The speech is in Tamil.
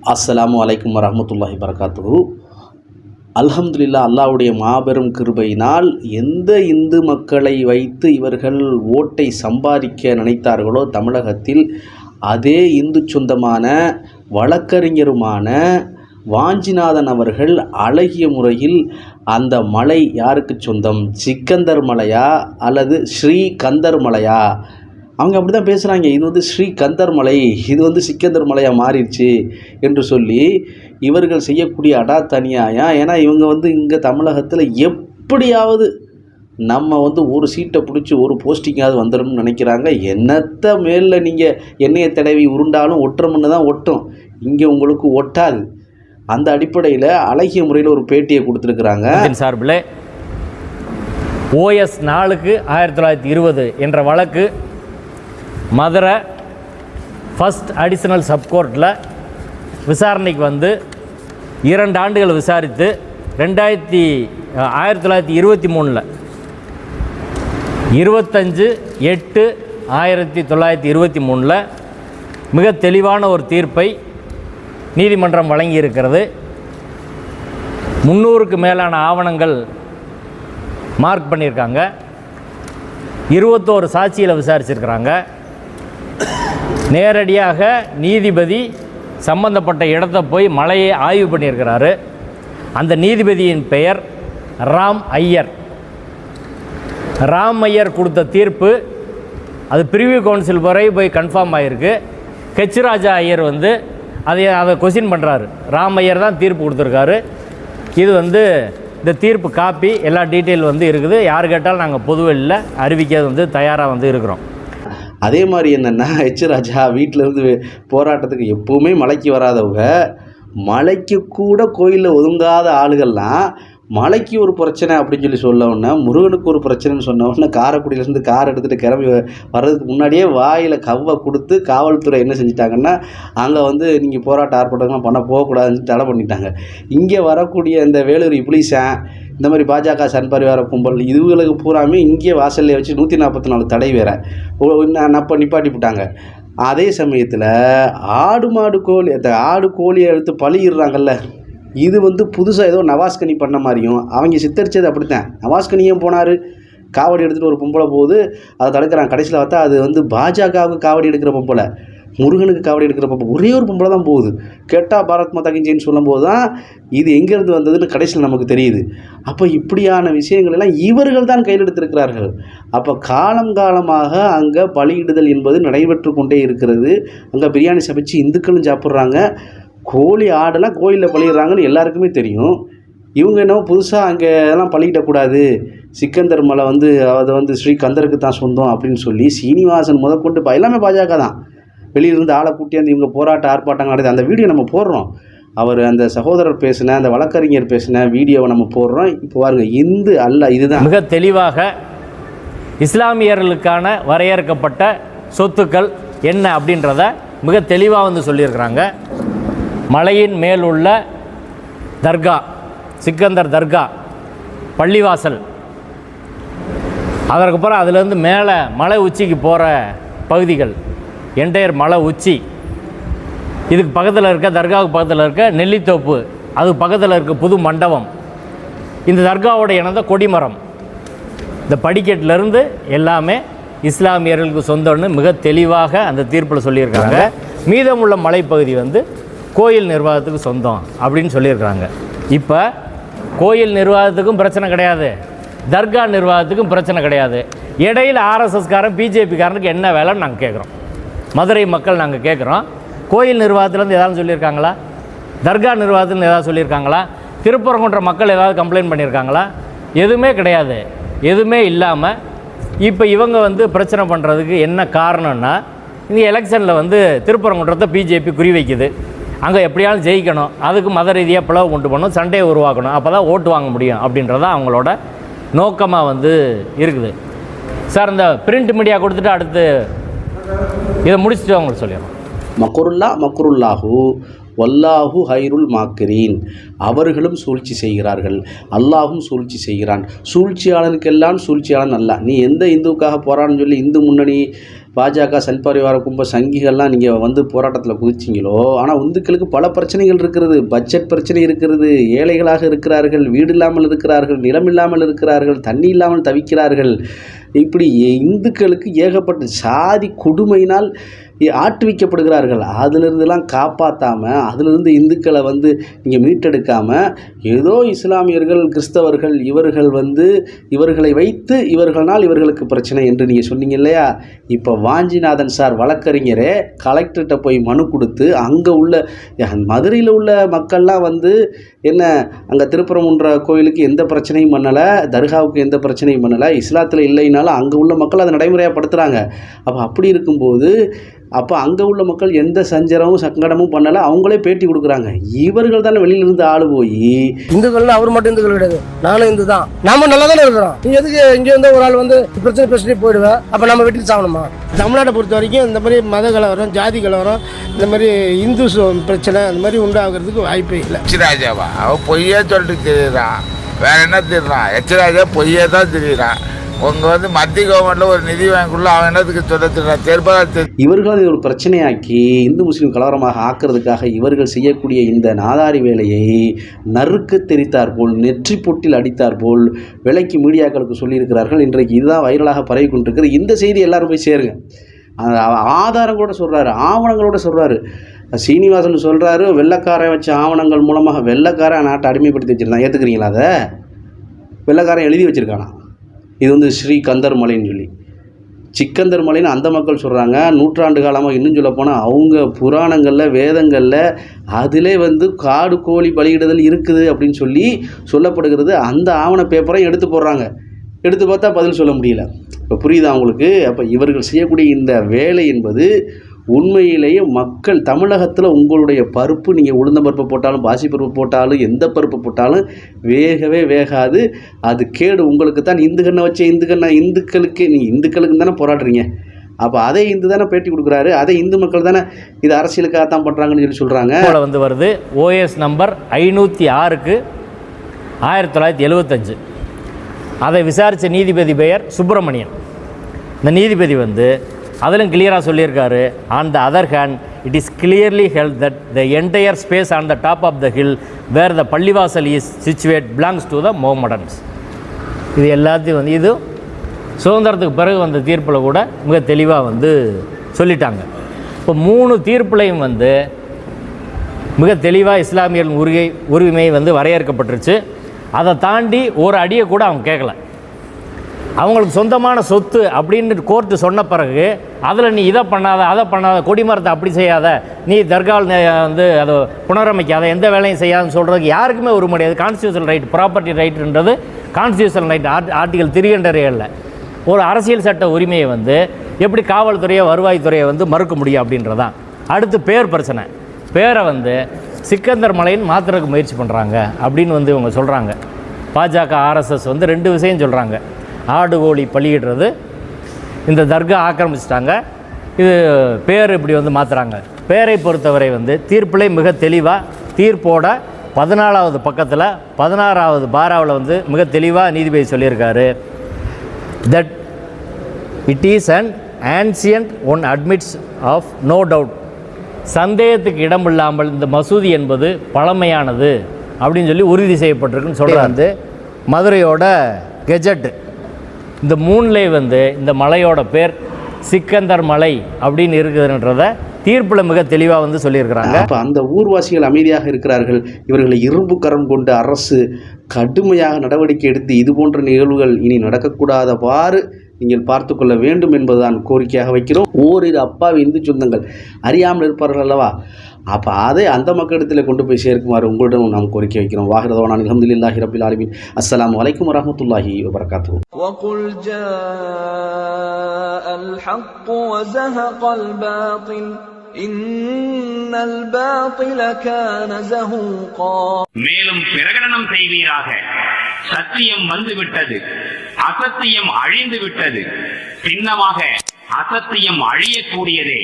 அஸ்ஸலாமு வலைக்கம் வரமத்துல்லாஹி வரகாத்து அல்ஹம்துல்லா அல்லாவுடைய மாபெரும் கிருபையினால் எந்த இந்து மக்களை வைத்து இவர்கள் ஓட்டை சம்பாதிக்க நினைத்தார்களோ தமிழகத்தில் அதே இந்து சொந்தமான வழக்கறிஞருமான வாஞ்சிநாதன் அவர்கள் அழகிய முறையில் அந்த மலை யாருக்கு சொந்தம்? சிக்கந்தர் மலையா அல்லது ஸ்ரீ கந்தர் மலையா? அவங்க அப்படி தான் பேசுகிறாங்க இது வந்து ஸ்ரீகந்தர் மலை இது வந்து சிக்கந்தர் மலையாக மாறிடுச்சு என்று சொல்லி இவர்கள் செய்யக்கூடிய அடா தனியாயம் ஏன்னா இவங்க வந்து இங்கே தமிழகத்தில் எப்படியாவது நம்ம வந்து ஒரு சீட்டை பிடிச்சி ஒரு போஸ்டிங்காவது வந்துடும்னு நினைக்கிறாங்க. என்னத்த மேலில் நீங்கள் எண்ணெயை தடவி உருண்டாலும் ஒட்டுறமுன்னு தான் ஒட்டும். இங்கே உங்களுக்கு ஒட்டாது. அந்த அடிப்படையில் அழகிய முறையில் ஒரு பேட்டியை கொடுத்துருக்குறாங்க. சார்பில் ஓஎஸ் நாலுக்கு ஆயிரத்தி தொள்ளாயிரத்தி இருபது என்ற வழக்கு மதுரை ஃபஸ்ட் அடிஷனல் சப்கோர்ட்டில் விசாரணைக்கு வந்து இரண்டு ஆண்டுகள் விசாரித்து ரெண்டாயிரத்தி ஆயிரத்தி தொள்ளாயிரத்தி இருபத்தி மூணில் இருபத்தஞ்சு எட்டு ஆயிரத்தி தொள்ளாயிரத்தி இருபத்தி மூணில் மிக தெளிவான ஒரு தீர்ப்பை நீதிமன்றம் வழங்கியிருக்கிறது. முந்நூறுக்கு மேலான ஆவணங்கள் மார்க் பண்ணியிருக்காங்க. இருபத்தோரு சாட்சியில் விசாரிச்சிருக்கிறாங்க. நேரடியாக நீதிபதி சம்பந்தப்பட்ட இடத்த போய் மலையை ஆய்வு பண்ணியிருக்கிறாரு. அந்த நீதிபதியின் பெயர் ராம் ஐயர். ராம் ஐயர் கொடுத்த தீர்ப்பு அது பிரிவியூ கவுன்சில் வரை போய் கன்ஃபார்ம் ஆகிருக்கு ஹெச் ராஜா ஐயர் வந்து அதை அதை கொஸ்டின் பண்ணுறாரு ராம் ஐயர் தான் தீர்ப்பு கொடுத்துருக்காரு. இது வந்து இந்த தீர்ப்பு காப்பி எல்லா டீட்டெயில் வந்து இருக்குது. யார் கேட்டாலும் நாங்கள் பொதுவெளியில் அறிவிக்க வந்து தயாராக வந்து இருக்கிறோம். அதே மாதிரி என்னென்னா ஹெச் ராஜா வீட்டில் இருந்து போராட்டத்துக்கு எப்போவுமே மலைக்கு வராதவங்க. மலைக்கு கூட கோயிலில் ஒதுங்காத ஆளுகள்லாம் மலைக்கு ஒரு பிரச்சனை அப்படின்னு சொல்லி சொல்ல உடனே முருகனுக்கு ஒரு பிரச்சனைன்னு சொன்ன உடனே காரைக்குடியிலேருந்து கார் எடுத்துகிட்டு கிளம்பி வர்றதுக்கு முன்னாடியே வாயில் கவ்வை கொடுத்து காவல்துறை என்ன செஞ்சிட்டாங்கன்னா அங்கே வந்து நீங்கள் போராட்ட ஆர்ப்பாட்டங்கள்லாம் பண்ண போகக்கூடாதுன்னு தடை பண்ணிட்டாங்க. இங்கே வரக்கூடிய இந்த வேலூர் இப்ளீசன் இந்த மாதிரி பாஜக சன் பரிவார கும்பல் இதுகளுக்கு பூராமே இங்கே வாசல்ல வச்சு நூற்றி நாற்பத்தி நாலு தடை வேற. நப்ப நிப்பாட்டி விட்டாங்க. அதே சமயத்தில் ஆடு மாடு கோழி அந்த ஆடு கோழியை எடுத்து பழியிடுறாங்கல்ல. இது வந்து புதுசாக ஏதோ நவாஸ்கனி பண்ண மாதிரியும் அவங்க சித்தரிச்சது அப்படித்தான். நவாஸ்கனியும் போனார்? காவடி எடுத்துகிட்டு ஒரு பொம்பளை போகுது அதை தடுக்கிறாங்க கடைசியில் பார்த்தா அது வந்து பாஜகவுக்கு காவடி எடுக்கிற பொம்பளை. முருகனுக்கு காவடி எடுக்கிறப்ப ஒரே ஒரு பொம்பளை தான் போகுது. கேட்டால் பாரத் மாதா கிஞ்சின்னு சொல்லும்போது தான் இது எங்கேருந்து வந்ததுன்னு கடைசியில் நமக்கு தெரியுது. அப்போ இப்படியான விஷயங்கள் எல்லாம் இவர்கள் தான் கையில் எடுத்திருக்கிறார்கள். அப்போ காலம் காலமாக அங்கே பலியிடுதல் என்பது நடைபெற்று கொண்டே இருக்கிறது. அங்கே பிரியாணி சமைச்சு இந்துக்களும் சாப்பிட்றாங்க. கோழி ஆடெல்லாம் கோயிலில் பழியிடுறாங்கன்னு எல்லாருக்குமே தெரியும். இவங்க என்னவோ புதுசாக அங்கே எல்லாம் பழகிடக்கூடாது சிக்கந்தர் மலை வந்து அதை வந்து ஸ்ரீ கந்தருக்கு தான் சொந்தம் அப்படின்னு சொல்லி சீனிவாசன் முதற்கொண்டு எல்லாமே பாஜக தான். வெளியிலிருந்து ஆளை கூட்டியாந்து இவங்க போராட்ட ஆர்ப்பாட்டம் நடக்குது. அந்த வீடியோ நம்ம போடுறோம். அவர் அந்த சகோதரர் பேசின அந்த வழக்கறிஞர் பேசின வீடியோவை நம்ம போடுறோம். இப்போ பாருங்க இந்து அல்ல இதுதான். மிக தெளிவாக இஸ்லாமியர்களுக்கான வரையறுக்கப்பட்ட சொத்துக்கள் என்ன அப்படின்றத மிக தெளிவாக வந்து சொல்லியிருக்கிறாங்க. மலையின் மேல் உள்ள தர்கா சிக்கந்தர் தர்கா பள்ளிவாசல். அதற்கப்புறம் அதுலேருந்து மேலே மலை உச்சிக்கு போகிற பகுதிகள். என்டையர் மலை உச்சி. இதுக்கு பக்கத்தில் இருக்க தர்காவுக்கு பக்கத்தில் இருக்க நெல்லித்தோப்பு. அதுக்கு பக்கத்தில் இருக்க புது மண்டபம். இந்த தர்காவோட இணைந்த கொடிமரம். இந்த படிக்கட்டிலேருந்து எல்லாமே இஸ்லாமியர்களுக்கு சொந்தம்னு மிக தெளிவாக அந்த தீர்ப்பில் சொல்லியிருக்காங்க. மீதமுள்ள மலைப்பகுதி வந்து கோயில் நிர்வாகத்துக்கு சொந்தம் அப்படின்னு சொல்லியிருக்கிறாங்க இப்போ கோயில் நிர்வாகத்துக்கும் பிரச்சனை கிடையாது. தர்கா நிர்வாகத்துக்கும் பிரச்சனை கிடையாது. இடையில் ஆர்எஸ்எஸ்காரன் பிஜேபிக்காரனுக்கு என்ன வேலைன்னு நாங்கள் கேட்குறோம் மதுரை மக்கள் நாங்கள் கேட்குறோம் கோயில் நிர்வாகத்துலேருந்து ஏதாவது சொல்லியிருக்காங்களா? தர்கா நிர்வாகத்துலேருந்து ஏதாவது சொல்லியிருக்காங்களா? திருப்பரங்குன்ற மக்கள் ஏதாவது கம்ப்ளைண்ட் பண்ணியிருக்காங்களா? எதுவுமே கிடையாது. எதுவுமே இல்லாமல் இப்போ இவங்க வந்து பிரச்சனை பண்ணுறதுக்கு என்ன காரணம்னா இந்த எலெக்ஷனில் வந்து திருப்பரங்குன்றத்தை பிஜேபி குறிவைக்குது. அங்கே எப்படியாலும் ஜெயிக்கணும். அதுக்கு மத ரீதியாக பிளவு கொண்டு போகணும் சண்டையை உருவாக்கணும். அப்போ தான் ஓட்டு வாங்க முடியும் அப்படின்றத அவங்களோட நோக்கமாக வந்து இருக்குது. சார் இந்த பிரிண்ட் மீடியா கொடுத்துட்டு அடுத்து இதை முடிச்சுட்டு அவங்களுக்கு சொல்லிடுறோம் மக்குருல்லா மக்குருல்லாஹு வல்லாஹு ஹைருல் மாக்கிரீன். அவர்களும் சூழ்ச்சி செய்கிறார்கள். அல்லாஹும் சூழ்ச்சி செய்கிறான். சூழ்ச்சியாளனுக்கெல்லாம் சூழ்ச்சியாளன் அல்ல. நீ எந்த இந்துவுக்காக போகிறான்னு சொல்லி இந்து முன்னணி பாஜக சல்பரிவார கும்ப சங்கிகள்லாம் நீங்கள் வந்து போராட்டத்தில் குதிச்சிங்களோ? ஆனால் இந்துக்களுக்கு பல பிரச்சனைகள் இருக்கிறது. பட்ஜெட் பிரச்சனை இருக்கிறது. ஏழைகளாக இருக்கிறார்கள். வீடு இல்லாமல் இருக்கிறார்கள். நிலம் இல்லாமல் இருக்கிறார்கள். தண்ணி இல்லாமல் தவிக்கிறார்கள். இப்படி இந்துக்களுக்கு ஏகப்பட்ட சாதி கொடுமையினால் ஆட்டுவிக்கப்படுகிறார்கள். அதிலிருந்துலாம் காப்பாற்றாமல் அதிலிருந்து இந்துக்களை வந்து நீங்கள் மீட்டெடுக்காமல் ஏதோ இஸ்லாமியர்கள் கிறிஸ்தவர்கள் இவர்கள் வந்து இவர்களை வைத்து இவர்களால் இவர்களுக்கு பிரச்சனை என்று நீங்கள் சொன்னீங்க இல்லையா? இப்போ வாஞ்சிநாதன் சார் வழக்கறிஞரே கலெக்டர்கிட்ட போய் மனு கொடுத்து அங்கே உள்ள மதுரையில் உள்ள மக்கள்லாம் வந்து என்ன அங்கே திருப்பரங்குன்ற கோயிலுக்கு எந்த பிரச்சனையும் பண்ணலை தர்காவுக்கு எந்த பிரச்சனையும் பண்ணலை இஸ்லாத்தில் இல்லைனாலும் அங்கே உள்ள மக்கள் அதை நடைமுறையாக படுத்துகிறாங்க அப்போ அப்படி இருக்கும்போது அப்போ அங்கே உள்ள மக்கள் எந்த சஞ்சலமும் சங்கடமும் பண்ணலை. அவங்களே பேட்டி கொடுக்குறாங்க. இவர்கள் தானே வெளியிலிருந்து ஆளு போய். இந்துக்கள்னு அவர் மட்டும் இந்துக்கள் கிடையாது. நானும் இந்து தான் நாம நல்லா தானே இருக்கிறோம். நீ எதுக்கு இங்க வந்து ஒரு ஆள் வந்து பிரச்சனை பேசிட்டு போயிடுவேன் அப்ப நம்ம வீட்டுக்கு சாகணுமா? தமிழ்நாட்டை பொறுத்த வரைக்கும் இந்த மாதிரி மத கலவரம் ஜாதி கலவரம் இந்த மாதிரி இந்து பிரச்சனை அந்த மாதிரி உண்டாகிறதுக்கு வாய்ப்பே இல்லை. எச்ராஜாவா அவன் பொய்யே சொல்லிட்டு தெரியுறான் வேற என்ன தெரியுறான் எச்ராஜா பொய்யே தான் தெரியுறான் உங்க வந்து மத்திய கவர்மெண்ட்ல ஒரு நிதி வாங்கிக்குள்ள அவன் என்னத்துக்கு சொல்ல தெரியுறான் இவர்கள் அதை ஒரு பிரச்சனையாக்கி இந்து முஸ்லீம் கலவரமாக ஆக்கிறதுக்காக இவர்கள் செய்யக்கூடிய இந்த நாதாரி வேலையை நறுக்கு தெரித்தார் போல் நெற்றி பொட்டில் அடித்தார் போல் விலைக்கு மீடியாக்களுக்கு சொல்லியிருக்கிறார்கள். இன்றைக்கு இதுதான் வைரலாக பரவி கொண்டிருக்கிறது இந்த செய்தி எல்லாரும் போய் சேருங்க. ஆதாரம் கூட சொல்கிறாரு ஆவணங்களோட சொல்கிறாரு சீனிவாசன் சொல்கிறாரு வெள்ளைக்காரன் வச்ச ஆவணங்கள் மூலமாக வெள்ளைக்காரன் நாட்டை அடிமைப்படுத்தி வச்சுருந்தான். ஏற்றுக்கிறீங்களா அதை? வெள்ளைக்காரன் எழுதி வச்சுருக்கானா? இது வந்து ஸ்ரீ கந்தர் மலைன்னு சொல்லி. சிக்கந்தர் மலைன்னு அந்த மக்கள் சொல்கிறாங்க நூற்றாண்டு காலமாக இன்னும் சொல்ல போனால் அவங்க புராணங்களில் வேதங்களில் அதிலே வந்து காடு கோழி பலியிடுதல் இருக்குது அப்படின்னு சொல்லி சொல்லப்படுகிறது. அந்த ஆவண பேப்பரையும் எடுத்து போடுறாங்க. எடுத்து பார்த்தா பதில் சொல்ல முடியல. இப்போ புரியுதா அவங்களுக்கு அப்போ இவர்கள் செய்யக்கூடிய இந்த வேலை என்பது உண்மையிலேயே மக்கள் தமிழகத்தில் உங்களுடைய பருப்பு நீங்கள் உளுந்த பருப்பு போட்டாலும் பாசி பருப்பு போட்டாலும் எந்த பருப்பு போட்டாலும் வேகவே வேகாது. அது கேடு உங்களுக்கு தான். இந்து கண்ணை வச்ச இந்து கண்ணை இந்துக்களுக்கு நீங்கள் இந்துக்களுக்கு தானே போராடுறீங்க. அப்போ அதே இந்து தானே பேட்டி கொடுக்குறாரு. அதே இந்து மக்கள் தானே இது அரசியலுக்காக தான் பண்ணுறாங்கன்னு சொல்லி சொல்கிறாங்க போல வந்து வருது. ஓஎஸ் நம்பர் ஐநூற்றி ஆறுக்கு ஆயிரத்தி தொள்ளாயிரத்தி எழுவத்தஞ்சு. அதை விசாரித்த நீதிபதி பெயர் சுப்பிரமணியன். இந்த நீதிபதி வந்து அதிலும் கிளியராக சொல்லியிருக்காரு. On the other hand it is clearly held that the entire space on the top of the hill where the pallivasal is situated belongs to the Mohammedans இது எல்லாத்தையும் வந்து இது சுதந்திரத்துக்கு பிறகு வந்த தீர்ப்பில் கூட மிக தெளிவாக வந்து சொல்லிட்டாங்க. இப்போ மூணு தீர்ப்புலையும் வந்து மிக தெளிவாக இஸ்லாமியர்கள் உரிமை உரிமை வந்து வரையறுக்கப்பட்டுருச்சு. அதை தாண்டி ஒரு அடியை கூட அவங்க கேட்கல. அவங்களுக்கு சொந்தமான சொத்து அப்படின்னு கோர்ட்டு சொன்ன பிறகு அதில் நீ இதை பண்ணாத அதை பண்ணாத கொடிமரத்தை அப்படி செய்யாத நீ தர்கால் வந்து அதை புனரமைக்காத எந்த வேலையும் செய்யாதுன்னு சொல்கிறதுக்கு யாருக்குமே ஒரு முடியாது constitution right property ரைட்டுன்றது constitution right art article three hundred ஒரு அரசியல் சட்ட உரிமையை வந்து எப்படி காவல்துறையை வருவாய்த்துறையை வந்து மறுக்க முடியும் அப்படின்றதான் அடுத்து பேர் பிரச்சனை. பேரை வந்து சிக்கந்தர் மலையின் மாத்திரக்கு முயற்சி பண்ணுறாங்க அப்படின்னு வந்து இவங்க சொல்கிறாங்க பாஜக ஆர்எஸ்எஸ் வந்து ரெண்டு விஷயம் சொல்கிறாங்க ஆடு கோழி பலியிடுறது. இந்த தர்கா ஆக்கிரமிச்சிட்டாங்க. இது பேர் இப்படி வந்து மாற்றுறாங்க பேரை பொறுத்தவரை வந்து தீர்ப்பிலே மிக தெளிவாக தீர்ப்போட பதினாலாவது பக்கத்தில் பதினாறாவது பாராவில் வந்து மிக தெளிவாக நீதிபதி சொல்லியிருக்காரு. That it is an ancient one admits of no doubt சந்தேகத்துக்கு இடமில்லாமல் இந்த மசூதி என்பது பழமையானது அப்படின்னு சொல்லி உறுதி செய்யப்பட்டிருக்குன்னு சொல்கிறார் வந்து மதுரையோட கெஜெட். இந்த மூணிலே வந்து இந்த மலையோட பேர் சிக்கந்தர் மலை அப்படின்னு இருக்குதுன்றத தீர்ப்பில் மிக தெளிவாக வந்து சொல்லியிருக்கிறாங்க. அப்போ அந்த ஊர்வாசிகள் அமைதியாக இருக்கிறார்கள். இவர்களை இரும்பு கரம் கொண்டு அரசு கடுமையாக நடவடிக்கை எடுத்து இது போன்ற நிகழ்வுகள் இனி நடக்கக்கூடாதவாறு நீங்கள் பார்த்து கொள்ள வேண்டும் என்பதுதான் கோரிக்கையாக வைக்கிறோம். ஓரிரு அப்பாவி இந்து சொந்தங்கள் அறியாமல் இருப்பார்கள் அல்லவா? அப்போ அதை அந்த மக்களிடத்தில் கொண்டு போய் சேர்க்குமாறு உங்களிடம் நாம் கோரிக்கை வைக்கிறோம் வாகிரதவானான் அலமதுல்லாஹி ரபில் ஆலமின் அஸ்ஸலாமு அலைக்கும் வரஹமத்துல்லாஹி வபரகாத்து وقل جاء الحق وزهق الباطل إن الباطل كان زهوقا மேலும் பிரகடனம் செய்வீராக சத்தியம் வந்துவிட்டது அசத்தியம் அழிந்து விட்டது சின்னமாக அசத்தியம் அழியக்கூடியதே